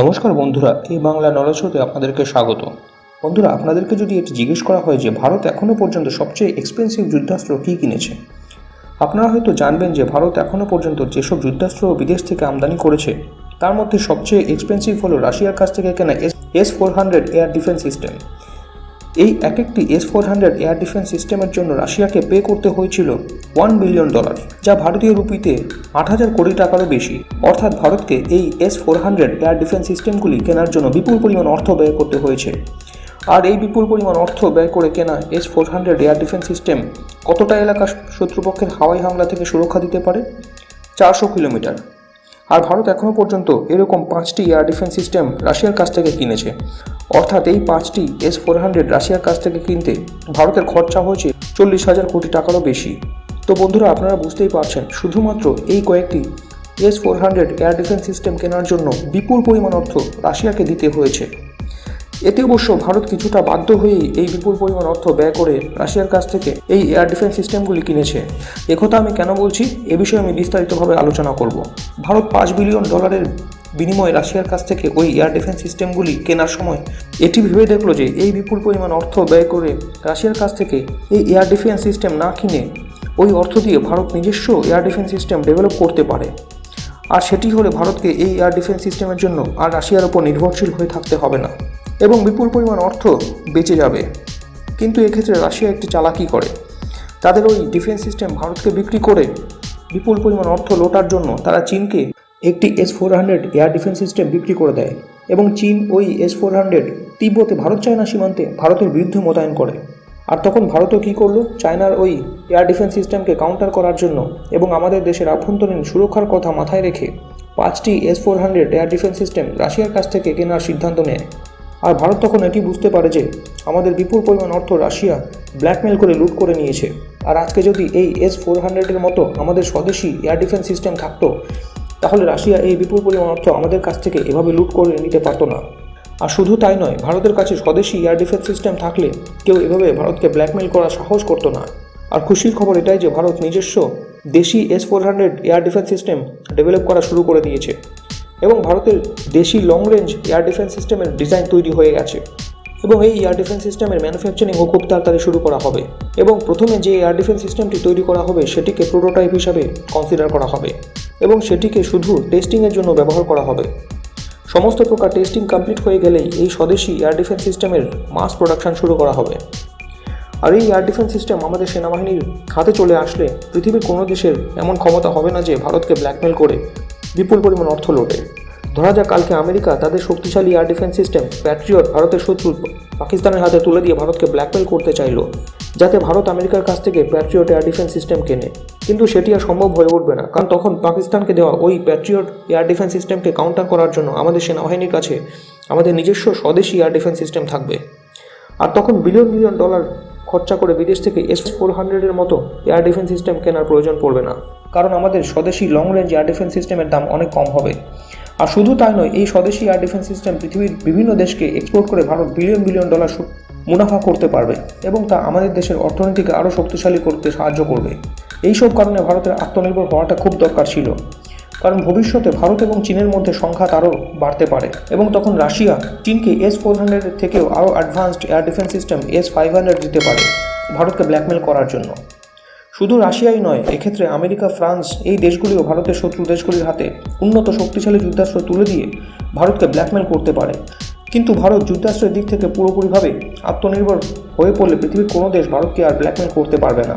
নমস্কার বন্ধুরা এই বাংলা নলেজ হতে আপনাদেরকে স্বাগত। বন্ধুরা, আপনাদেরকে যদি এটি জিজ্ঞেস করা হয় যে ভারত এখনও পর্যন্ত সবচেয়ে এক্সপেন্সিভ যুদ্ধাস্ত্র কী কিনেছে? আপনারা হয়তো জানবেন যে ভারত এখনও পর্যন্ত যেসব যুদ্ধাস্ত্র বিদেশ থেকে আমদানি করেছে, তার মধ্যে সবচেয়ে এক্সপেন্সিভ হলো রাশিয়ার কাছ থেকে কেনা S S four hundred air defence system এই এক একটি S four hundred air defence সিস্টেমের জন্য রাশিয়াকে পে করতে হয়েছিল ওয়ান বিলিয়ন ডলার যা ভারতীয় রুপিতে আট হাজার কোটি টাকারও বেশি। অর্থাৎ ভারতকে এই S four hundred air defence সিস্টেমগুলি কেনার জন্য বিপুল পরিমাণ অর্থ ব্যয় করতে হয়েছে। আর এই বিপুল পরিমাণ অর্থ ব্যয় করে কেনা S four hundred air defence system কতটা এলাকা শত্রুপক্ষের হাওয়াই হামলা থেকে সুরক্ষা দিতে পারে? চারশো কিলোমিটার। আর ভারত এখনও পর্যন্ত এরকম পাঁচটি এয়ার ডিফেন্স সিস্টেম রাশিয়ার কাছ থেকে কিনেছে। অর্থাৎ এই পাঁচটি এস ফোর হান্ড্রেড রাশিয়ার কাছ থেকে কিনতে ভারতের খরচা হয়েছে চল্লিশ হাজার কোটি টাকারও বেশি। তো বন্ধুরা, আপনারা বুঝতেই পারছেন, শুধুমাত্র এই কয়েকটি S four hundred air defence system কেনার জন্য বিপুল পরিমাণ অর্থ রাশিয়াকে দিতে হয়েছে। এতে অবশ্য ভারত কিছুটা বাধ্য হয়েই এই বিপুল পরিমাণ অর্থ ব্যয় করে রাশিয়ার কাছ থেকে এই এয়ার ডিফেন্স সিস্টেমগুলি কিনেছে। একথা আমি কেন বলছি? এ বিষয়ে আমি বিস্তারিতভাবে আলোচনা করব। ভারত পাঁচ বিলিয়ন ডলারের বিনিময়ে রাশিয়ার কাছ থেকে ওই এয়ার ডিফেন্স সিস্টেমগুলি কেনার সময় এটি ভেবে দেখল যে এই বিপুল পরিমাণ অর্থ ব্যয় করে রাশিয়ার কাছ থেকে এই এয়ার ডিফেন্স সিস্টেম না কিনে ওই অর্থ দিয়ে ভারত নিজস্ব এয়ার ডিফেন্স সিস্টেম ডেভেলপ করতে পারে। আর সেটি হলে ভারতকে এই এয়ার ডিফেন্স সিস্টেমের জন্য আর রাশিয়ার ওপর নির্ভরশীল হয়ে থাকতে হবে না। এবং বিপুল পরিমাণ অর্থ বেঁচে যাবে। কিন্তু এক্ষেত্রে রাশিয়া একটি চালাকি করে। তাদের ওই ডিফেন্স সিস্টেম ভারতকে বিক্রি করে বিপুল পরিমাণ অর্থ লোটার জন্য তারা চীনকে একটি S four hundred air defence system বিক্রি করে দেয় এবং চীন ওই এস ফোর হান্ড্রেড তিব্বতে ভারত চায়না সীমান্তে ভারতের বিরুদ্ধে মোতায়েন করে। আর তখন ভারতও কী করল? চায়নার ওই এয়ার ডিফেন্স সিস্টেমকে কাউন্টার করার জন্য এবং আমাদের দেশের আভ্যন্তরীণ সুরক্ষার কথা মাথায় রেখে পাঁচটি S four hundred air defence system রাশিয়ার কাছ থেকে কেনার সিদ্ধান্ত নেয়। আর ভারত তখন এটি বুঝতে পারে যে আমাদের বিপুল পরিমাণ অর্থ রাশিয়া ব্ল্যাকমেল করে লুট করে নিয়েছে। আর আজকে যদি এই এস ফোর হান্ড্রেডের মতো আমাদের স্বদেশি এয়ার ডিফেন্স সিস্টেম থাকতো, তাহলে রাশিয়া এই বিপুল পরিমাণ অর্থ আমাদের কাছ থেকে এভাবে লুট করে নিতে পারতো না। আর শুধু তাই নয়, ভারতের কাছে স্বদেশি এয়ার ডিফেন্স সিস্টেম থাকলে কেউ এভাবে ভারতকে ব্ল্যাকমেল করার সাহস করতো না। আর খুশির খবর এটাই যে ভারত নিজস্ব দেশি S four hundred air defence system develop করা শুরু করে দিয়েছে। এবং ভারতের দেশি লং রেঞ্জ এয়ার ডিফেন্স সিস্টেমের ডিজাইন তৈরি হয়ে গেছে। এবং এই এয়ার ডিফেন্স সিস্টেমের ম্যানুফ্যাকচারিংও খুব তাড়াতাড়ি শুরু করা হবে। এবং প্রথমে যে এয়ার ডিফেন্স সিস্টেমটি তৈরি করা হবে, সেটিকে প্রোটোটাইপ হিসাবে কনসিডার করা হবে। এবং সেটিকে শুধু টেস্টিংয়ের জন্য ব্যবহার করা হবে। সমস্ত প্রকার টেস্টিং কমপ্লিট হয়ে গেলেই এই স্বদেশি এয়ার ডিফেন্স সিস্টেমের মাস প্রোডাকশন শুরু করা হবে। আর এই এয়ার ডিফেন্স সিস্টেম আমাদের সেনাবাহিনীর হাতে চলে আসলে পৃথিবীর কোনো দেশের এমন ক্ষমতা হবে না যে ভারতকে ব্ল্যাকমেল করে বিপুল পরিমাণ অর্থ লোটে। ধরা যাক কালকে আমেরিকা তাদের শক্তিশালী এয়ার ডিফেন্স সিস্টেম প্যাট্রিয়ট ভারতের শত্রু পাকিস্তানের হাতে তুলে দিয়ে ভারতকে ব্ল্যাকমেল করতে চাইলো, যাতে ভারত আমেরিকার কাছ থেকে প্যাট্রিয়ট এয়ার ডিফেন্স সিস্টেম কেনে। কিন্তু সেটি আর সম্ভব হয়ে উঠবে না, কারণ তখন পাকিস্তানকে দেওয়া ওই প্যাট্রিয়ট এয়ার ডিফেন্স সিস্টেমকে কাউন্টার করার জন্য আমাদের সেনাবাহিনীর কাছে আমাদের নিজস্ব স্বদেশি এয়ার ডিফেন্স সিস্টেম থাকবে। আর তখন বিলিয়ন বিলিয়ন ডলার খরচা করে বিদেশ থেকে এস ফোর হান্ড্রেডের মতো এয়ার ডিফেন্স সিস্টেম কেনার প্রয়োজন পড়বে না। কারণ আমাদের স্বদেশি লং রেঞ্জ এয়ার ডিফেন্স সিস্টেমের দাম অনেক কম হবে। আর শুধু তাই নয়, এই স্বদেশি এয়ার ডিফেন্স সিস্টেম পৃথিবীর বিভিন্ন দেশকে এক্সপোর্ট করে ভারত বিলিয়ন বিলিয়ন ডলার মুনাফা করতে পারবে এবং তা আমাদের দেশের অর্থনীতিকে আরও শক্তিশালী করতে সাহায্য করবে। এইসব কারণে ভারতের আত্মনির্ভর হওয়াটা খুব দরকার ছিল। কারণ ভবিষ্যতে ভারত এবং চীনের মধ্যে সংঘাত আরও বাড়তে পারে। এবং তখন রাশিয়া চীনকে এস ফোর হান্ড্রেডের থেকেও আরও advanced air defence system S five hundred দিতে পারে ভারতকে ব্ল্যাকমেল করার জন্য। শুধু রাশিয়াই নয়, এক্ষেত্রে আমেরিকা, ফ্রান্স এই দেশগুলিও ভারতের শত্রু দেশগুলির হাতে উন্নত শক্তিশালী যুদ্ধাস্ত্র তুলে দিয়ে ভারতকে ব্ল্যাকমেল করতে পারে। কিন্তু ভারত যুদ্ধাস্ত্রের দিক থেকে পুরোপুরিভাবে আত্মনির্ভর হয়ে পড়লে পৃথিবীর কোনো দেশ ভারতকে আর ব্ল্যাকমেল করতে পারবে না।